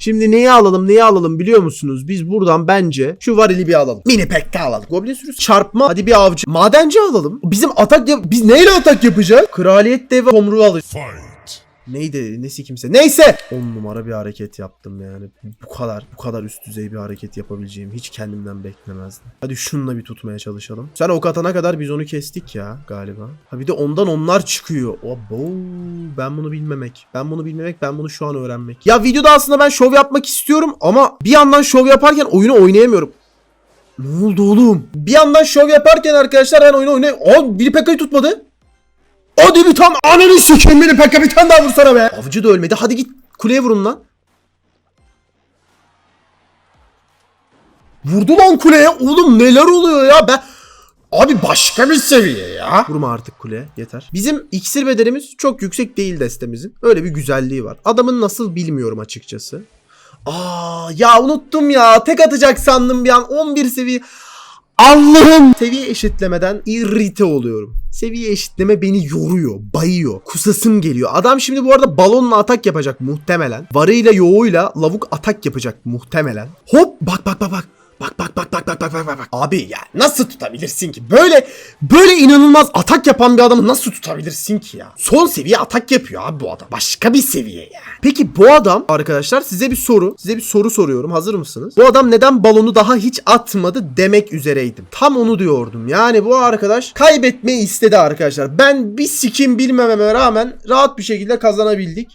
Şimdi neyi alalım neyi alalım biliyor musunuz? Biz buradan bence şu varili bir alalım. Mini pekka alalım. Goblin sürüsü çarpma. Hadi bir avcı. Madenci alalım. Bizim atak yap... Biz neyle atak yapacağız? Kraliyet devi tomruğu alacağız. Fight. Neydi nesi kimse. Neyse. 10 numara bir hareket yaptım yani. Bu kadar bu kadar üst düzey bir hareket yapabileceğim hiç kendimden beklemezdim. Hadi şununla bir tutmaya çalışalım. Sen ok atana kadar biz onu kestik ya galiba. Ha bir de ondan onlar çıkıyor. Abo ben bunu bilmemek. Ben bunu bilmemek ben bunu şu an öğrenmek. Ya videoda aslında ben şov yapmak istiyorum ama bir yandan şov yaparken oyunu oynayamıyorum. Ne oldu oğlum? Bir yandan şov yaparken arkadaşlar ben oyunu oynayamıyorum. Aa biri Pekka'yı tutmadı. Hadi bir tam ananı sikeyim beni Pekka bir tane daha vursana be. Avcı da ölmedi. Hadi git kuleye vurun lan. Vurdu lan kuleye. Oğlum neler oluyor ya ben... Abi başka bir seviye ya. Vurma artık kuleye yeter. Bizim iksir bedelimiz çok yüksek değil destemizin. Öyle bir güzelliği var. Adamın nasıl bilmiyorum açıkçası. Aa ya unuttum ya. Tek atacak sandım bir an. 11 seviye. Allah'ım! Seviye eşitlemeden irrite oluyorum. Seviye eşitleme beni yoruyor, bayıyor. Kusasım geliyor. Adam şimdi bu arada balonla atak yapacak muhtemelen. Varıyla yoğuyla lavuk atak yapacak muhtemelen. Hop bak bak bak bak. Bak bak bak. Abi ya nasıl tutabilirsin ki? Böyle böyle inanılmaz atak yapan bir adamı nasıl tutabilirsin ki ya? Son seviye atak yapıyor abi bu adam. Başka bir seviye ya. Peki bu adam arkadaşlar size bir soru. Size bir soru soruyorum. Hazır mısınız? Bu adam neden balonu daha hiç atmadı demek üzereydim. Tam onu diyordum. Yani bu arkadaş kaybetmeyi istedi arkadaşlar. Ben bir sikim bilmememe rağmen rahat bir şekilde kazanabildik.